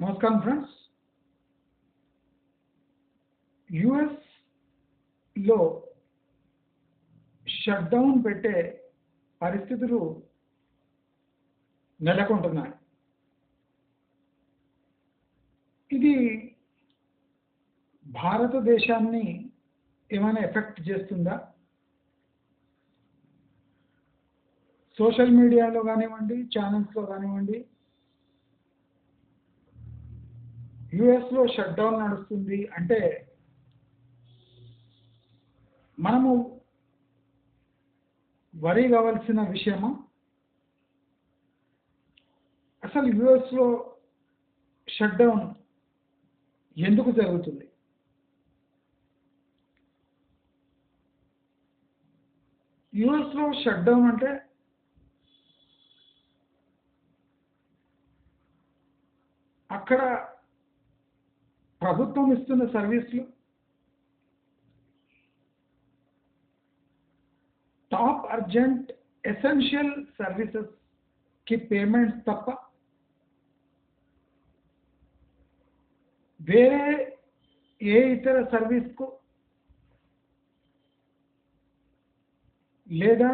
మోస్కాన్ friends యుఎస్లో shut down పెట్టే పరిస్థితులు నెలకొంటున్నాయి. ఇది భారతదేశాన్ని ఏమైనా ఎఫెక్ట్ చేస్తుందా? సోషల్ మీడియాలో కానివ్వండి ఛానల్స్లో కానివ్వండి యుఎస్లో షట్ డౌన్ నడుస్తుంది అంటే మనము వరి కావాల్సిన విషయమా? అసలు యుఎస్లో షట్ డౌన్ ఎందుకు జరుగుతుంది? యుఎస్లో షట్ డౌన్ అంటే అక్కడ ప్రభుత్వం ఇస్తున్న సర్వీసులు. టాప్ అర్జెంట్ ఎసెన్షియల్ సర్వీసెస్కి పేమెంట్స్ తప్ప వేరే ఏ ఇతర సర్వీస్కు లేదా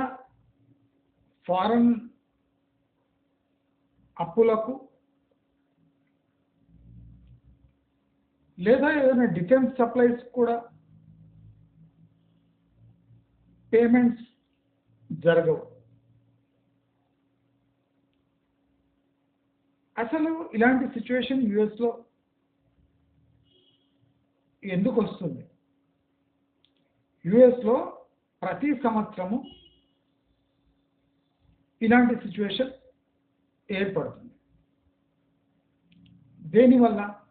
ఫారెన్ అప్పులకు లేదా ఏదైనా డిఫెన్స్ సప్లైస్ కూడా పేమెంట్స్ జరగవు. అసలు ఇలాంటి సిచ్యువేషన్ యుఎస్లో ఎందుకు వస్తుంది? యుఎస్లో ప్రతి సంవత్సరము ఇలాంటి సిచ్యువేషన్ ఏర్పడుతుంది. దేనివల్ల?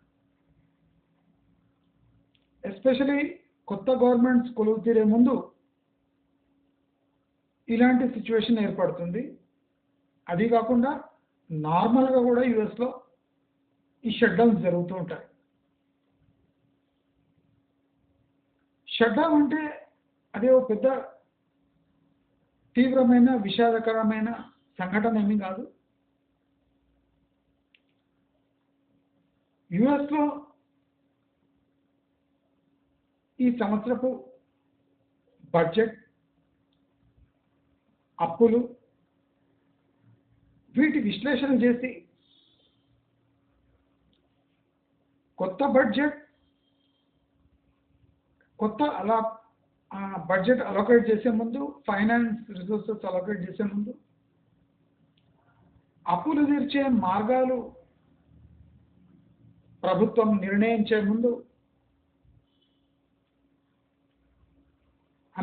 ఎస్పెషలీ కొత్త గవర్నమెంట్స్ కొలువు తీరే ముందు ఇలాంటి సిచ్యువేషన్ ఏర్పడుతుంది. అది కాకుండా నార్మల్గా కూడా యుఎస్లో ఈ షట్డౌన్స్ జరుగుతూ ఉంటాయి. షట్డౌన్ అంటే అదే ఒక పెద్ద తీవ్రమైన విషాదకరమైన సంఘటన ఏమీ కాదు యుఎస్లో ఈ సంవత్సరపు బడ్జెట్ అప్పులు వీటి విశ్లేషణ చేసి కొత్త బడ్జెట్ కొత్త అలా బడ్జెట్ అలొకేట్ చేసే ముందు ఫైనాన్స్ రిసోర్సెస్ అలొకేట్ చేసే ముందు అప్పులు తీర్చే మార్గాలు ప్రభుత్వం నిర్ణయించే ముందు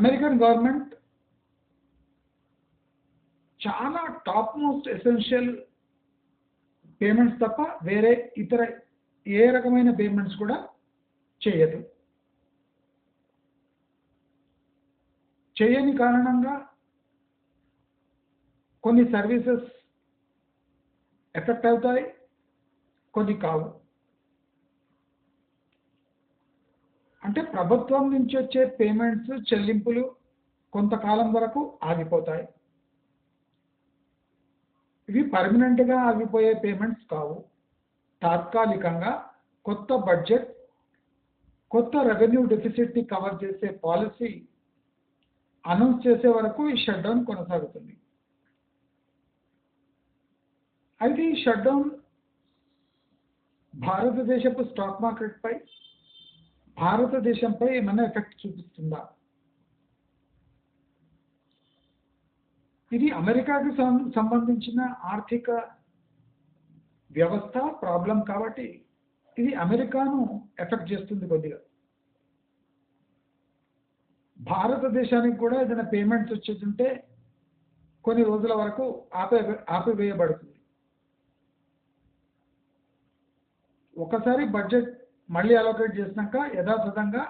అమెరికన్ గవర్నమెంట్ చాలా టాప్ మోస్ట్ ఎసెన్షియల్ పేమెంట్స్ తప్ప వేరే ఇతర ఏ రకమైన పేమెంట్స్ కూడా చేయదు. చేయని కారణంగా కొన్ని సర్వీసెస్ ఎఫెక్ట్ అవుతాయి కొన్ని కావు. అంటే ప్రభుత్వం నుంచి వచ్చే పేమెంట్స్ చెల్లింపులు కొంతకాలం వరకు ఆగిపోతాయి. ఇవి పర్మనెంట్గా ఆగిపోయే పేమెంట్స్ కావు. తాత్కాలికంగా కొత్త బడ్జెట్ కొత్త రెవెన్యూ డెఫిసిట్ని కవర్ చేసే పాలసీ అనౌన్స్ చేసే వరకు ఈ షట్డౌన్ కొనసాగుతుంది. అయితే ఈ షట్డౌన్ భారతదేశపు స్టాక్ మార్కెట్పై భారతదేశంపై ఏమైనా ఎఫెక్ట్ చూపిస్తుందా? ఇది అమెరికాకి సంబంధించిన ఆర్థిక వ్యవస్థ ప్రాబ్లం కాబట్టి ఇది అమెరికాను ఎఫెక్ట్ చేస్తుంది కొద్దిగా. భారతదేశానికి కూడా ఏదైనా పేమెంట్స్ వచ్చేటంటే కొన్ని రోజుల వరకు ఆపే ఆపివేయబడుతుంది. ఒకసారి బడ్జెట్ మళ్ళీ అలోకేట్ చేసినాక యథాతథంగా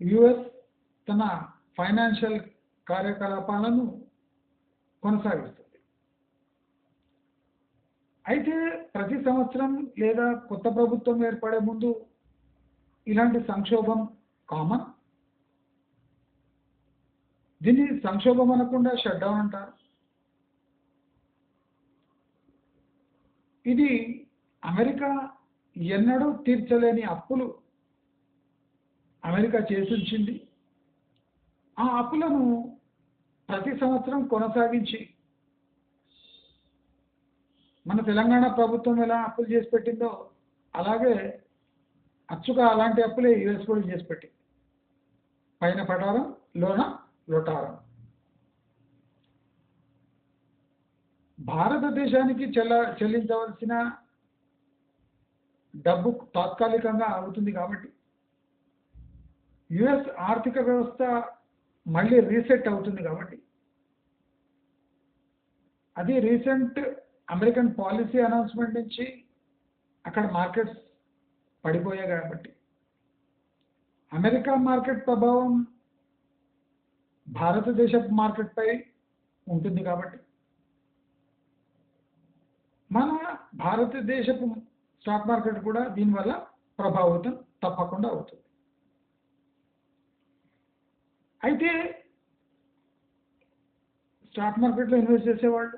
యుఎస్ తన ఫైనాన్షియల్ కార్యకలాపాలను కొనసాగిస్తుంది. అయితే ప్రతి సంవత్సరం లేదా కొత్త ప్రభుత్వం ఏర్పడే ముందు ఇలాంటి సంక్షోభం కామన్ దీన్ని సంక్షోభం అనకుండా షట్ డౌన్ అంటారు. ఇది అమెరికా ఎన్నడూ తీర్చలేని అప్పులు అమెరికా చేసించింది. ఆ అప్పులను ప్రతి సంవత్సరం కొనసాగించి మన తెలంగాణ ప్రభుత్వం ఎలా అప్పులు చేసి పెట్టిందో అలాగే అచ్చుగా అలాంటి అప్పులే యుఎస్ కూడా చేసి పెట్టింది. పైన పటారం లోన లొటారం. భారతదేశానికి చెల్ల చెల్లించవలసిన డబ్బు తాత్కాలికంగా అవుతుంది కాబట్టి యుఎస్ ఆర్థిక వ్యవస్థ మళ్ళీ రీసెట్ అవుతుంది కాబట్టి అది రీసెంట్ అమెరికన్ పాలసీ అనౌన్స్మెంట్ నుంచి అక్కడ మార్కెట్స్ పడిపోయాయి కాబట్టి అమెరికా మార్కెట్ ప్రభావం భారతదేశపు మార్కెట్పై ఉంటుంది కాబట్టి మన భారతదేశపు స్టాక్ మార్కెట్ కూడా దీనివల్ల ప్రభావితం తప్పకుండా అవుతుంది. అయితే స్టాక్ మార్కెట్లో ఇన్వెస్ట్ చేసేవాళ్ళు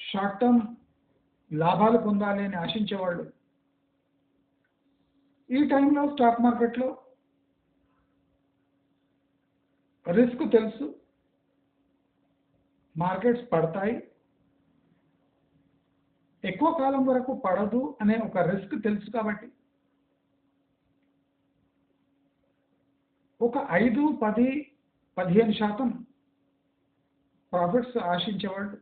షార్ట్ టర్మ్ లాభాలు పొందాలి అని ఆశించేవాళ్ళు ఈ టైంలో స్టాక్ మార్కెట్లో రిస్క్ తెలుసు మార్కెట్స్ పడతాయి ఎక్కువ కాలం వరకు పడదు అనే ఒక రిస్క్ తెలుసు కాబట్టి. ఒక ఐదు పది పదిహేను శాతం ప్రాఫిట్స్ ఆశించేవాళ్ళు.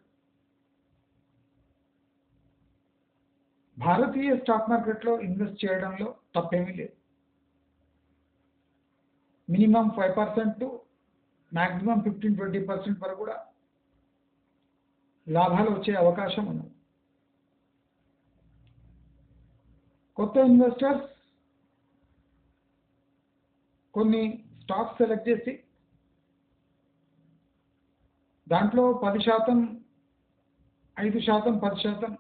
భారతీయ స్టాక్ మార్కెట్లో ఇన్వెస్ట్ చేయడంలో తప్పేమీ లేదు. Minimum five percent to maximum fifteen twenty percent వరకు కూడా లాభాలు వచ్చే అవకాశం ఉంది కొత్త ఇన్వెస్టర్స్ కొన్ని స్టాక్స్ సెలెక్ట్ చేసి దాంట్లో పది శాతం ఐదు శాతం పది శాతం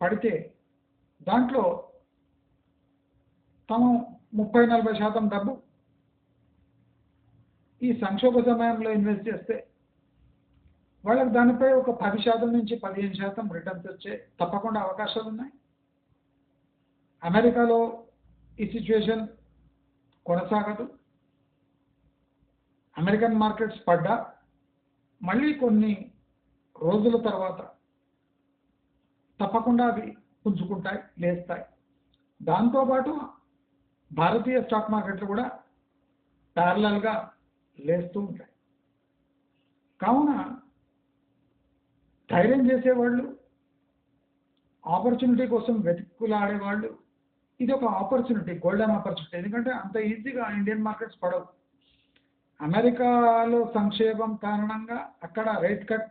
పడితే దాంట్లో తమ ముప్పై నలభై శాతం డబ్బు ఈ సంక్షోభ సమయంలో ఇన్వెస్ట్ చేస్తే వాళ్ళకి దానిపై ఒక పది శాతం నుంచి పదిహేను శాతం రిటర్న్స్ వచ్చే తప్పకుండా అవకాశాలు ఉన్నాయి. అమెరికాలో ఈ సిచ్యువేషన్ కొనసాగదు. అమెరికన్ మార్కెట్స్ పడ్డా మళ్ళీ కొన్ని రోజుల తర్వాత తప్పకుండా అవి పుంజుకుంటాయి లేస్తాయి. దాంతోపాటు భారతీయ స్టాక్ మార్కెట్లు కూడా ప్యారలల్గా లేస్తూ ఉంటాయి. కావున ధైర్యం చేసేవాళ్ళు ఆపర్చునిటీ కోసం వెతుక్కులాడేవాళ్ళు ఇది ఒక ఆపర్చునిటీ గోల్డెన్ ఆపర్చునిటీ ఎందుకంటే అంత ఈజీగా ఇండియన్ మార్కెట్స్ పడవు. అమెరికాలో సంక్షేమం కారణంగా అక్కడ రేట్ కట్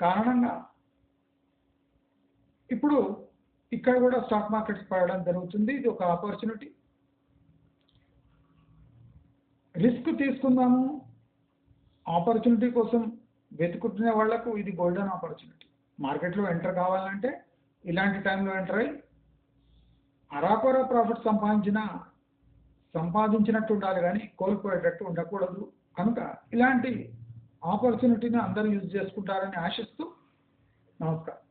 కారణంగా ఇప్పుడు ఇక్కడ కూడా స్టాక్ మార్కెట్స్ పడడం జరుగుతుంది. ఇది ఒక ఆపర్చునిటీ రిస్క్ తీసుకుందాము. ఆపర్చునిటీ కోసం వెతుకుతున్న వాళ్ళకు ఇది గోల్డెన్ ఆపర్చునిటీ మార్కెట్లో ఎంటర్ కావాలంటే ఇలాంటి టైంలో ఎంటర్ అయ్యి అరాకొర ప్రాఫిట్ సంపాదించిన సంపాదించినట్టు ఉండాలి కానీ కోల్పోయేటట్టు ఉండకూడదు. కనుక ఇలాంటి ఆపర్చునిటీని అందరూ యూజ్ చేసుకుంటారని ఆశిస్తూ నమస్కారం.